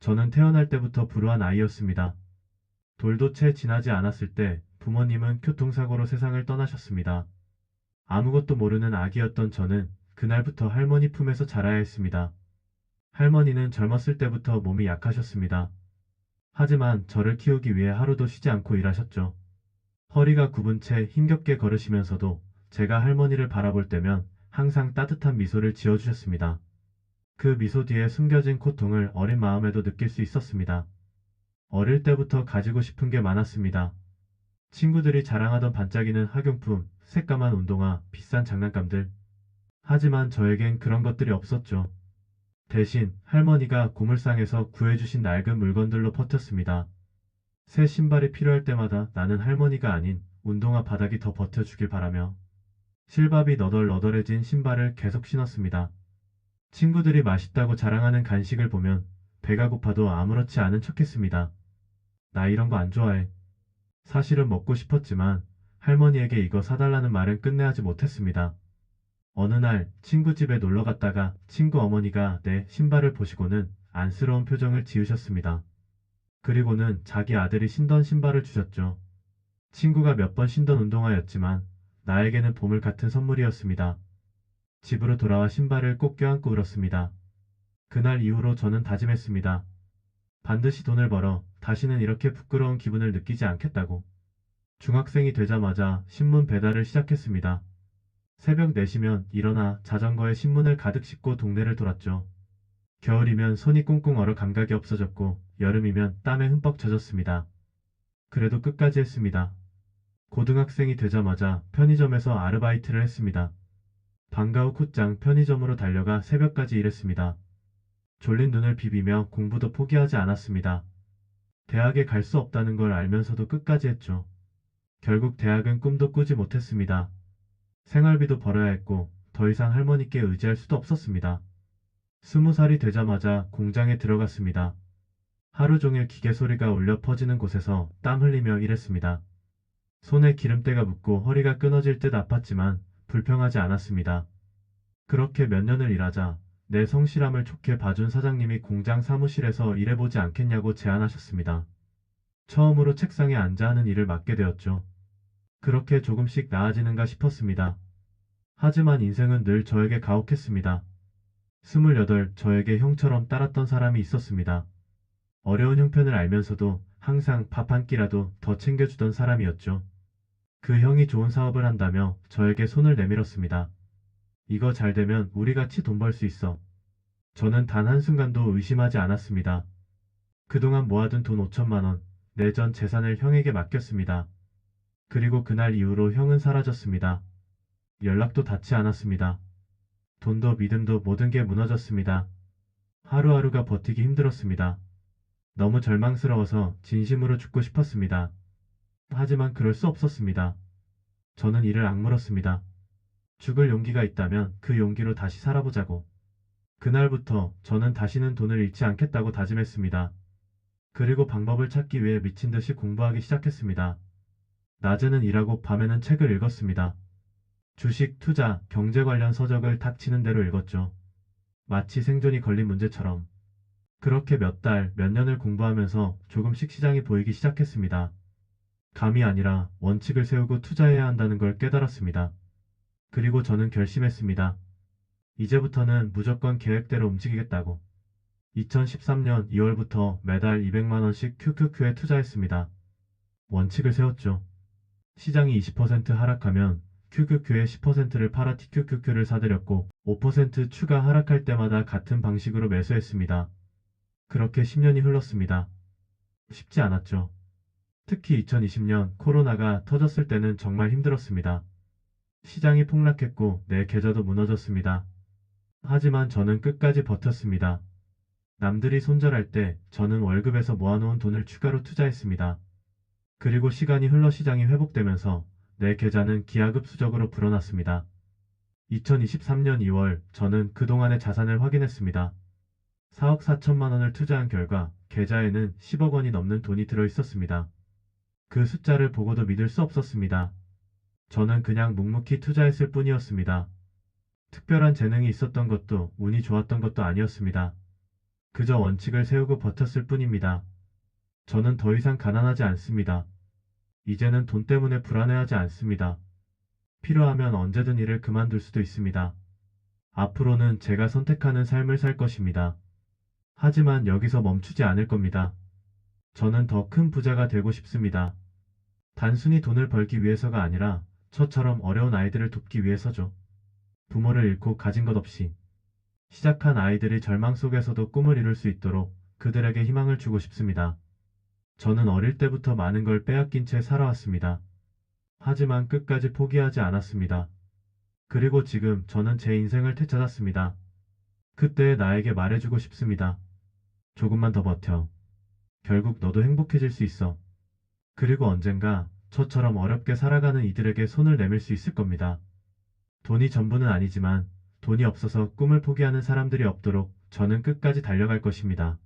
저는 태어날 때부터 불우한 아이였습니다. 돌도 채 지나지 않았을 때 부모님은 교통사고로 세상을 떠나셨습니다. 아무것도 모르는 아기였던 저는 그날부터 할머니 품에서 자라야 했습니다. 할머니는 젊었을 때부터 몸이 약하셨습니다. 하지만 저를 키우기 위해 하루도 쉬지 않고 일하셨죠. 허리가 굽은 채 힘겹게 걸으시면서도 제가 할머니를 바라볼 때면 항상 따뜻한 미소를 지어주셨습니다. 그 미소 뒤에 숨겨진 고통을 어린 마음에도 느낄 수 있었습니다. 어릴 때부터 가지고 싶은 게 많았습니다. 친구들이 자랑하던 반짝이는 학용품, 새까만 운동화, 비싼 장난감들. 하지만 저에겐 그런 것들이 없었죠. 대신 할머니가 고물상에서 구해주신 낡은 물건들로 버텼습니다. 새 신발이 필요할 때마다 나는 할머니가 아닌 운동화 바닥이 더 버텨주길 바라며 실밥이 너덜너덜해진 신발을 계속 신었습니다. 친구들이 맛있다고 자랑하는 간식을 보면 배가 고파도 아무렇지 않은 척했습니다. 나 이런 거 안 좋아해. 사실은 먹고 싶었지만 할머니에게 이거 사달라는 말은 끝내 하지 못했습니다. 어느 날 친구 집에 놀러 갔다가 친구 어머니가 내 신발을 보시고는 안쓰러운 표정을 지으셨습니다. 그리고는 자기 아들이 신던 신발을 주셨죠. 친구가 몇 번 신던 운동화였지만 나에게는 보물 같은 선물이었습니다. 집으로 돌아와 신발을 꼭 껴안고 울었습니다. 그날 이후로 저는 다짐했습니다. 반드시 돈을 벌어 다시는 이렇게 부끄러운 기분을 느끼지 않겠다고. 중학생이 되자마자 신문 배달을 시작했습니다. 새벽 4시면 일어나 자전거에 신문을 가득 싣고 동네를 돌았죠. 겨울이면 손이 꽁꽁 얼어 감각이 없어졌고 여름이면 땀에 흠뻑 젖었습니다. 그래도 끝까지 했습니다. 고등학생이 되자마자 편의점에서 아르바이트를 했습니다. 방과 후 곧장 편의점으로 달려가 새벽까지 일했습니다. 졸린 눈을 비비며 공부도 포기하지 않았습니다. 대학에 갈 수 없다는 걸 알면서도 끝까지 했죠. 결국 대학은 꿈도 꾸지 못했습니다. 생활비도 벌어야 했고 더 이상 할머니께 의지할 수도 없었습니다. 스무 살이 되자마자 공장에 들어갔습니다. 하루 종일 기계 소리가 울려 퍼지는 곳에서 땀 흘리며 일했습니다. 손에 기름때가 묻고 허리가 끊어질 듯 아팠지만 불평하지 않았습니다. 그렇게 몇 년을 일하자 내 성실함을 좋게 봐준 사장님이 공장 사무실에서 일해보지 않겠냐고 제안하셨습니다. 처음으로 책상에 앉아 하는 일을 맡게 되었죠. 그렇게 조금씩 나아지는가 싶었습니다. 하지만 인생은 늘 저에게 가혹했습니다. 스물여덟 저에게 형처럼 따랐던 사람이 있었습니다. 어려운 형편을 알면서도 항상 밥 한 끼라도 더 챙겨주던 사람이었죠. 그 형이 좋은 사업을 한다며 저에게 손을 내밀었습니다. 이거 잘 되면 우리 같이 돈 벌 수 있어. 저는 단 한순간도 의심하지 않았습니다. 그동안 모아둔 돈 5천만 원, 내 전 재산을 형에게 맡겼습니다. 그리고 그날 이후로 형은 사라졌습니다. 연락도 닿지 않았습니다. 돈도 믿음도 모든 게 무너졌습니다. 하루하루가 버티기 힘들었습니다. 너무 절망스러워서 진심으로 죽고 싶었습니다. 하지만 그럴 수 없었습니다. 저는 이를 악물었습니다. 죽을 용기가 있다면 그 용기로 다시 살아보자고. 그날부터 저는 다시는 돈을 잃지 않겠다고 다짐했습니다. 그리고 방법을 찾기 위해 미친 듯이 공부하기 시작했습니다. 낮에는 일하고 밤에는 책을 읽었습니다. 주식, 투자, 경제 관련 서적을 닥치는 대로 읽었죠. 마치 생존이 걸린 문제처럼. 그렇게 몇 달, 몇 년을 공부하면서 조금씩 시장이 보이기 시작했습니다. 감이 아니라 원칙을 세우고 투자해야 한다는 걸 깨달았습니다. 그리고 저는 결심했습니다. 이제부터는 무조건 계획대로 움직이겠다고. 2013년 2월부터 매달 200만원씩 QQQ에 투자했습니다. 원칙을 세웠죠. 시장이 20% 하락하면 QQQ의 10%를 팔아 TQQQ를 사들였고 5% 추가 하락할 때마다 같은 방식으로 매수했습니다. 그렇게 10년이 흘렀습니다. 쉽지 않았죠. 특히 2020년 코로나가 터졌을 때는 정말 힘들었습니다. 시장이 폭락했고 내 계좌도 무너졌습니다. 하지만 저는 끝까지 버텼습니다. 남들이 손절할 때 저는 월급에서 모아놓은 돈을 추가로 투자했습니다. 그리고 시간이 흘러 시장이 회복되면서 내 계좌는 기하급수적으로 불어났습니다. 2023년 2월 저는 그동안의 자산을 확인했습니다. 4억 4천만 원을 투자한 결과 계좌에는 10억 원이 넘는 돈이 들어 있었습니다. 그 숫자를 보고도 믿을 수 없었습니다. 저는 그냥 묵묵히 투자했을 뿐이었습니다. 특별한 재능이 있었던 것도 운이 좋았던 것도 아니었습니다. 그저 원칙을 세우고 버텼을 뿐입니다. 저는 더 이상 가난하지 않습니다. 이제는 돈 때문에 불안해하지 않습니다. 필요하면 언제든 일을 그만둘 수도 있습니다. 앞으로는 제가 선택하는 삶을 살 것입니다. 하지만 여기서 멈추지 않을 겁니다. 저는 더 큰 부자가 되고 싶습니다. 단순히 돈을 벌기 위해서가 아니라 저처럼 어려운 아이들을 돕기 위해서죠. 부모를 잃고 가진 것 없이 시작한 아이들이 절망 속에서도 꿈을 이룰 수 있도록 그들에게 희망을 주고 싶습니다. 저는 어릴 때부터 많은 걸 빼앗긴 채 살아왔습니다. 하지만 끝까지 포기하지 않았습니다. 그리고 지금 저는 제 인생을 되찾았습니다. 그때 나에게 말해주고 싶습니다. 조금만 더 버텨. 결국 너도 행복해질 수 있어. 그리고 언젠가 저처럼 어렵게 살아가는 이들에게 손을 내밀 수 있을 겁니다. 돈이 전부는 아니지만 돈이 없어서 꿈을 포기하는 사람들이 없도록 저는 끝까지 달려갈 것입니다.